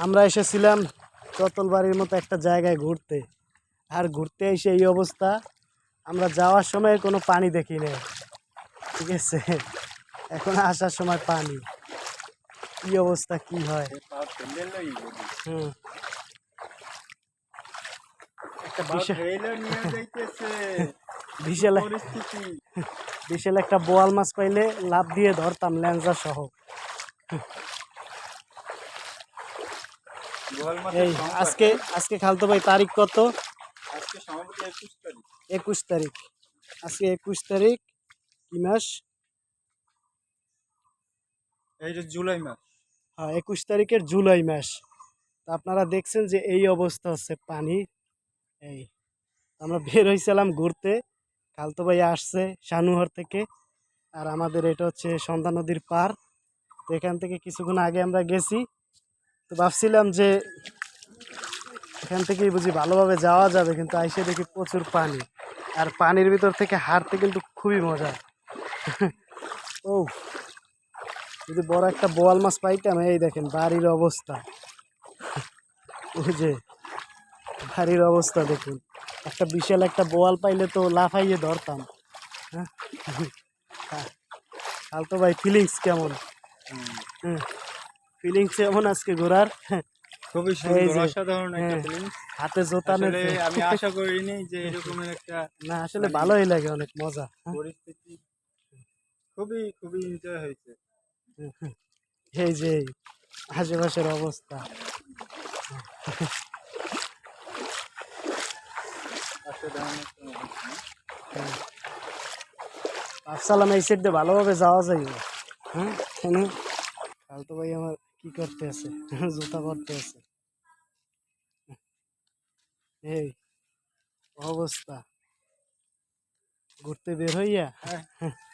আমরা এসেছিলাম চতলবাড়ির মতো একটা জায়গায় ঘুরতে। আর ঘুরতে এসে এই অবস্থা আমরা যাওয়ার সময় কোনো পানি দেখি না ঠিক আছে? এখন আসার সময় পানি। কি অবস্থা কি হয়? হুম। বিশাল বিশাল বিশাল একটা বোয়াল মাছ পাইলে লাভ দিয়ে ধরতাম ল্যাঞ্জা সহ। এই আজকে আজকে খালতো ভাই তারিখ কত? একুশ তারিখ। আজকে একুশ তারিখ কি মাস? এই জুলাই মাস। হ্যাঁ একুশ তারিখের জুলাই মাস। তা আপনারা দেখছেন যে এই অবস্থা হচ্ছে পানি। এই আমরা বের হয়েছিলাম ঘুরতে। খালতো ভাই আসছে শানুহর থেকে। আর আমাদের এটা হচ্ছে সন্ধ্যা নদীর পার। তো এখান থেকে কিছুক্ষণ আগে আমরা গেছি। তো ভাবছিলাম যে এখান থেকেই বুঝি ভালোভাবে যাওয়া যাবে কিন্তু আইসে দেখি প্রচুর পানি। আর পানির ভিতর থেকে হাঁটতে কিন্তু খুবই মজা। ও যদি বড় একটা বোয়াল মাছ পাইতাম এই দেখেন বাড়ির অবস্থা। ওই যে বাড়ির অবস্থা দেখুন। একটা বিশাল একটা বোয়াল পাইলে তো লাফাইয়ে ধরতাম। হ্যাঁ? তো ভাই ফিলিংস কেমন? ফিলিংস কেমন আজকে ঘোরার। খুবই সুন্দর অসাধারণ একটা হ্যাঁ, ফিলিংস হাতে জোতা আসলে আমি আশা করিনি যে এরকমের একটা না আসলে ভালোই লাগে অনেক মজা হ্যাঁ, পরিস্থিতি। খুবই খুবই এনজয় হয়েছে। এই যে আশেপাশের অবস্থা। হ্যাঁ। ভাবছিলাম এই সাইড দিয়ে ভালোভাবে যাওয়া যায় হ্যাঁ এখানে। ফালতু ভাই আমার কি করতে আছে? জুতা করতে আছে। এই অবস্থা। ঘুরতে বের হইয়া? হ্যাঁ।